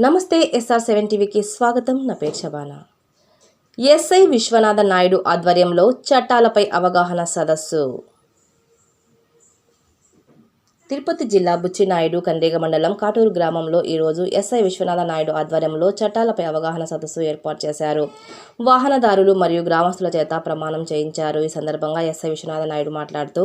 నమస్తే SR seven టీవీకి స్వాగతం. నా పేరు శబానా. ఎస్ఐ విశ్వనాథ నాయుడు ఆధ్వర్యంలో చట్టాలపై అవగాహన సదస్సు. తిరుపతి జిల్లా బుచ్చినాయుడు కండ్రిగ మండలం కాటూరు గ్రామంలో ఈరోజు ఎస్ఐ విశ్వనాథ నాయుడు ఆధ్వర్యంలో చట్టాలపై అవగాహన సదస్సు ఏర్పాటు చేశారు. వాహనదారులు మరియు గ్రామస్తుల చేత ప్రమాణం చేయించారు. ఈ సందర్భంగా ఎస్ఐ విశ్వనాథ నాయుడు మాట్లాడుతూ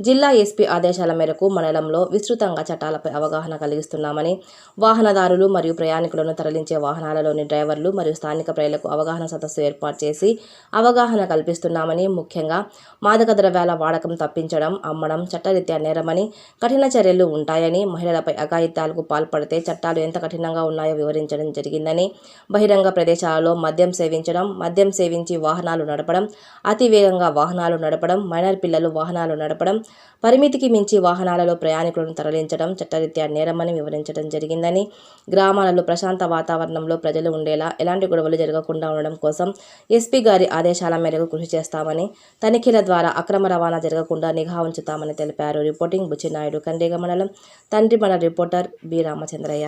జిల్లా ఎస్పీ ఆదేశాల మేరకు మండలంలో విస్తృతంగా చట్టాలపై అవగాహన కలిగిస్తున్నామని వాహనదారులు మరియు ప్రయాణికులను తరలించే వాహనాలలోని డ్రైవర్లు మరియు స్థానిక ప్రజలకు అవగాహన సదస్సు ఏర్పాటు చేసి అవగాహన కల్పిస్తున్నామని ముఖ్యంగా మాదక ద్రవ్యాల వాడకం తప్పించడం అమ్మడం చట్టరీత్యా నేరమని కఠిన చర్యలు ఉంటాయని మహిళలపై అఘాయిత్యాలకు పాల్పడితే చట్టాలు ఎంత కఠినంగా ఉన్నాయో వివరించడం జరిగిందని బహిరంగ ప్రదేశాలలో మద్యం సేవించడం మద్యం సేవించి వాహనాలు నడపడం అతి వేగంగా వాహనాలు నడపడం మైనర్ పిల్లలు వాహనాలు నడపడం పరిమితికి మించి వాహనాలలో ప్రయాణికులను తరలించడం చట్టరీత్యా నేరమని వివరించడం జరిగిందని గ్రామాలలో ప్రశాంత వాతావరణంలో ప్రజలు ఉండేలా ఎలాంటి గొడవలు జరగకుండా ఉండడం కోసం ఎస్పీ గారి ఆదేశాల మేరకు కృషి చేస్తామని తనిఖీల ద్వారా అక్రమ రవాణా జరగకుండా నిఘా ఉంచుతామని తెలిపారు. రిపోర్టింగ్ బుచ్చినాయుడు సండేగా మండలం తండ్రి మన రిపోర్టర్ బి రామచంద్రయ్య.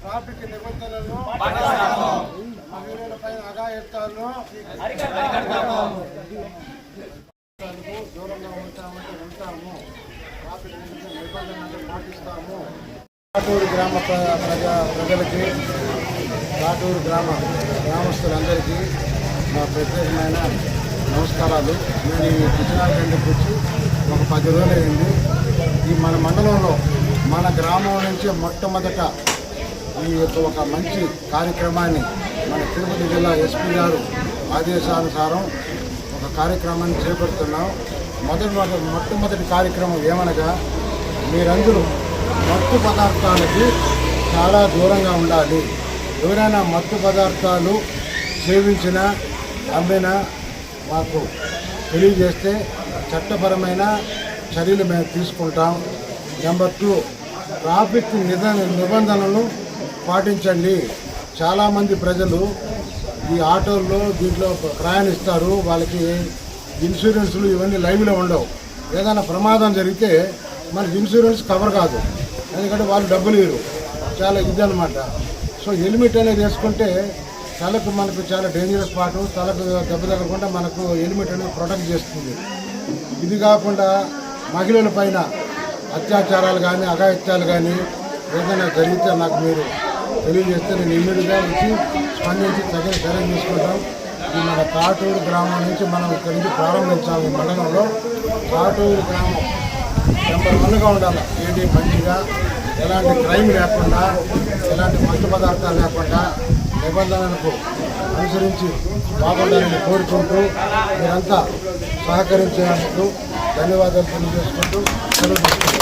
ట్రాఫిక్ నిబంధనలను మహిళలపై దూరంగా ఉంటామంటే ఉంటాము. ట్రాఫిక్ నిబంధనలు పాటిస్తాము. కాటూరు గ్రామ ప్ర- ప్రజా ప్రజలకి కాటూరు గ్రామ గ్రామస్తులందరికీ మా ప్రత్యేకమైన నమస్కారాలు. నేను ఈ కృష్ణాఖండ్కి వచ్చి ఒక పది రోజులు అయింది. ఈ మన మండలంలో మన గ్రామం నుంచి మొట్టమొదట ఈ యొక్క ఒక మంచి కార్యక్రమాన్ని మన తిరుపతి జిల్లా ఎస్పీ గారు ఆదేశానుసారం ఒక కార్యక్రమాన్ని చేపడుతున్నాం. మొదటి మొట్టమొదటి కార్యక్రమం ఏమనగా మీరందరూ మత్తు పదార్థాలకి చాలా దూరంగా ఉండాలి. ఎవరైనా మత్తు పదార్థాలు సేవించినా అమ్మినా మాకు తెలియజేస్తే చట్టపరమైన చర్యలు మేము తీసుకుంటాం. నెంబర్ టూ ట్రాఫిక్ నిధ నిబంధనలు పాటించండి. చాలామంది ప్రజలు ఈ ఆటోల్లో దీంట్లో ప్రయాణిస్తారు. వాళ్ళకి ఇన్సూరెన్స్లు ఇవన్నీ లైవ్లో ఉండవు. ఏదైనా ప్రమాదం జరిగితే మనకి ఇన్సూరెన్స్ కవర్ కాదు. ఎందుకంటే వాళ్ళు డబ్బులు ఇవ్వరు చాలా ఇది అనమాట సో హెల్మెట్ అనేది వేసుకుంటే తలకు మనకు చాలా డేంజరస్ పాటు తలకు దెబ్బ తగలకుండా మనకు హెల్మెట్ అనేది ప్రొటెక్ట్ చేస్తుంది. ఇది కాకుండా మహిళల పైన అత్యాచారాలు కానీ అఘాయిత్యాలు కానీ ఏదైనా జరిగితే నాకు మీరు తెలియజేస్తే నేను ఇమ్మీడియట్గా వచ్చి స్పందించి తగిన చర్య తీసుకుంటాం. ఇది మన కాటూరు గ్రామం నుంచి మనం ఇక్కడి నుంచి ప్రారంభించాలి. మండలంలో కాటూరు గ్రామం నెంబర్ వన్గా ఉండాలి. ఏది మంచిగా ఎలాంటి క్రైమ్ లేకుండా ఎలాంటి మత్తు పదార్థాలు లేకుండా నిబంధనలకు అనుసరించి బాగుండాలని కోరుకుంటూ మీరంతా సహకరించేందుకు ధన్యవాదాలు తెలియజేసుకుంటూ సెలవు